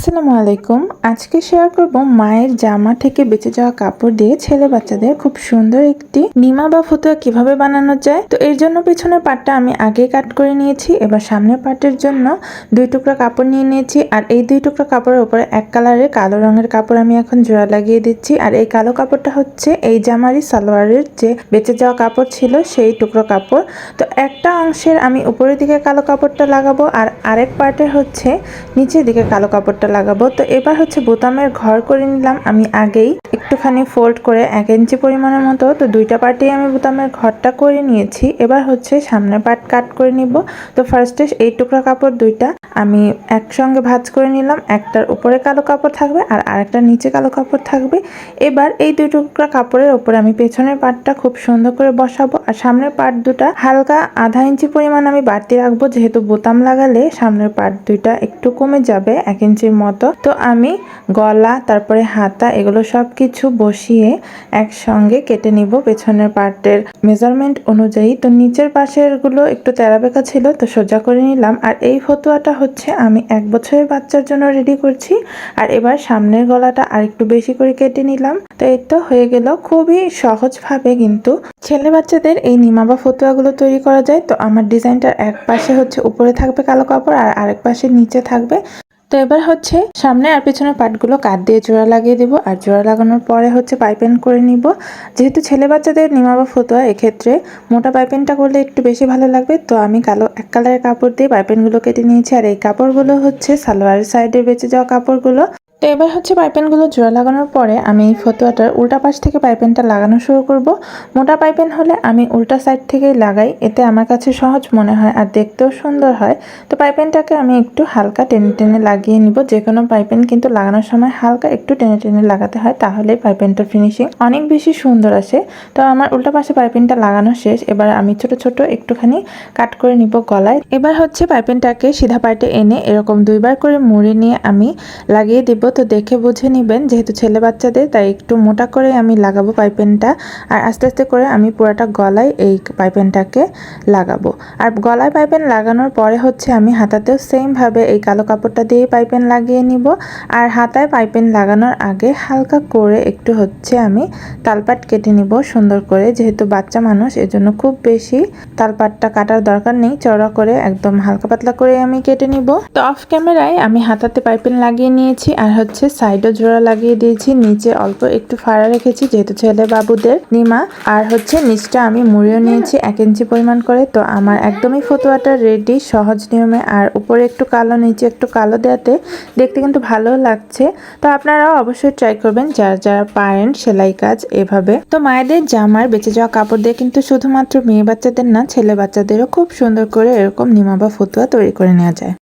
আসসালামু আলাইকুম। আজকে শেয়ার করব মায়ের জামা থেকে বেঁচে যাওয়া কাপড় দিয়ে ছেলে বাচ্চাদের খুব সুন্দর একটি নিমা বা ফতুয়া কীভাবে বানানো যায়। তো এর জন্য পিছনের পাটটা আমি আগে কাট করে নিয়েছি, এবার সামনের পাটের জন্য দুই টুকরা কাপড় নিয়ে নিয়েছি, আর এই দুই টুকরা কাপড়ের উপরে এক কালারের কালো রঙের কাপড় আমি এখন জোড়া লাগিয়ে দিচ্ছি। আর এই কালো কাপড়টা হচ্ছে এই জামারই সালোয়ারের যে বেঁচে যাওয়া কাপড় ছিল সেই টুকরো কাপড়। তো একটা অংশের আমি উপরের দিকে কালো কাপড়টা লাগাবো, আর আরেক পার্টের হচ্ছে নিচের দিকে কালো কাপড়টা লাগাবো। তো এবার হচ্ছে বোতামের ঘর করে নিলাম। আমি আগেই একটুখানি ফোল্ড করে এক ইঞ্চি পরিমাণের মতো, তো দুইটা পার্টেই আমি বোতামের ঘরটা করে নিয়েছি। এবার হচ্ছে সামনের পার্ট কাট করে নিব। তো ফার্স্টে এই টুকরা কাপড় দুইটা আমি একসঙ্গে ভাজ করে নিলাম। একটার উপরে কালো কাপড় থাকবে আর আরেকটার নিচে কালো কাপড় থাকবে। এবার এই দুই টুকরা কাপড়ের উপরে আমি পেছনের পার্টটা খুব সুন্দর করে বসাবো। আর সামনের পার্ট দুটা হালকা আধা ইঞ্চি পরিমাণ আমি বাড়তি রাখব, যেহেতু বোতাম লাগালে সামনের পার্ট দুইটা একটু কমে যাবে। এক ইঞ্চির মতো। তো আমি গলা, তারপরে হাতা, এগুলো সব কিছু বসিয়ে একসঙ্গে কেটে নিব পেছনের পার্টের মেজারমেন্ট অনুযায়ী। তো নিচের পাশেরগুলো একটু তেরাবেকা ছিল, তো সোজা করে নিলাম। আর এই ফতুয়াটা হচ্ছে আমি এক বছরের বাচ্চার জন্য রেডি করছি। আর এবার সামনের গলাটা আর একটু বেশি করে কেটে নিলাম। তো এই তো হয়ে গেল। খুবই সহজভাবে কিন্তু ছেলে বাচ্চাদের এই নিমাবা ফতুয়াগুলো তৈরি করা যায়। তো আমার ডিজাইনটার এক পাশে হচ্ছে উপরে থাকবে কালো কাপড় আর আরেক পাশে নিচে থাকবে তো এবার হচ্ছে সামনে আর পেছনের পাটগুলো কাঠ দিয়ে জোড়া লাগিয়ে দিব। আর জোড়া লাগানোর পরে হচ্ছে পাইপেন করে নিব। যেহেতু ছেলে বাচ্চাদের নিমা বা ফতুয়া, এক্ষেত্রে মোটা পাইপেনটা করলে একটু বেশি ভালো লাগবে। তো আমি কালো, এক কালারের কাপড় দিয়ে পাইপেনগুলো কেটে নিয়েছি। আর এই কাপড়গুলো হচ্ছে সালোয়ারের সাইডে বেঁচে যাওয়া কাপড়গুলো। তো এবার হচ্ছে পাইপেনগুলো জোড়া লাগানোর পরে আমি এই ফতুয়াটার উল্টা পাশ থেকে পাইপেনটা লাগানো শুরু করব। মোটা পাইপেন হলে আমি উল্টা সাইড থেকেই লাগাই, এতে আমার কাছে সহজ মনে হয় আর দেখতেও সুন্দর হয়। তো পাইপেনটাকে আমি একটু হালকা টেনে টেনে লাগিয়ে নিব, যে কোনো পাইপেন কিন্তু লাগানোর সময় হালকা একটু টেনে টেনে লাগাতে হয়, তাহলেই পাইপেনটার ফিনিশিং অনেক বেশি সুন্দর আসে। তো আমার উল্টা পাশে পাইপেনটা লাগানো শেষ, এবার আমি ছোট ছোট একটুখানি কাট করে নিব গলায়। এবার হচ্ছে পাইপেনটাকে সিধা পাইটে এনে এরকম দুইবার করে মুড়ে নিয়ে আমি লাগিয়ে দিব তো দেখে বুঝে নেবেন, যেহেতু ছেলে বাচ্চাদের, তাই একটু মোটা করে আমি লাগাবো পাইপেনটা। আর আস্তে আস্তে করে আমি পুরাটা গলায় এই পাইপেনটাকে লাগাবো। আর গলায় পাইপেন লাগানোর পরে হচ্ছে আমি হাতাতেও সেমভাবে এই কালো কাপড়টা দিয়ে পাইপেন লাগিয়ে নিব। আর হাতায় পাইপেন লাগানোর আগে হালকা করে একটু হচ্ছে আমি তালপাট কেটে নিব সুন্দর করে। যেহেতু বাচ্চা মানুষ, এজন্য খুব বেশি তালপাটটা কাটার দরকার নেই। চড়া করে একদম হালকা পাতলা করে আমি কেটে নিব। তো অফ ক্যামেরায় আমি হাতাতে পাইপেন লাগিয়ে নিয়েছি। আর হচ্ছে সাইডও জোড়া লাগিয়ে দিয়েছি, নিচে অল্প একটু ফাড়া রেখেছি যেহেতু ছেলে বাবুদের। নিমা, আর হচ্ছে নিচটা আমি মুড়িয়ে নিয়েছি এক ইঞ্চি পরিমাণ করে, তো আমার একদমই ফতুয়াটা রেডি সহজ নিয়মে, আর উপরে একটু কালো, নিচে একটু কালো দেওয়াতে দেখতে কিন্তু ভালো লাগছে। তো আপনারাও অবশ্যই ট্রাই করবেন, যারা যারা পারেন সেলাই কাজ এভাবে। তো মায়েদের জামার বেঁচে যাওয়া কাপড় দিয়ে কিন্তু শুধুমাত্র মেয়ে বাচ্চাদের না, ছেলে বাচ্চাদেরও খুব সুন্দর করে এরকম নিমা বা ফতুয়া তৈরি করে নেওয়া যায়।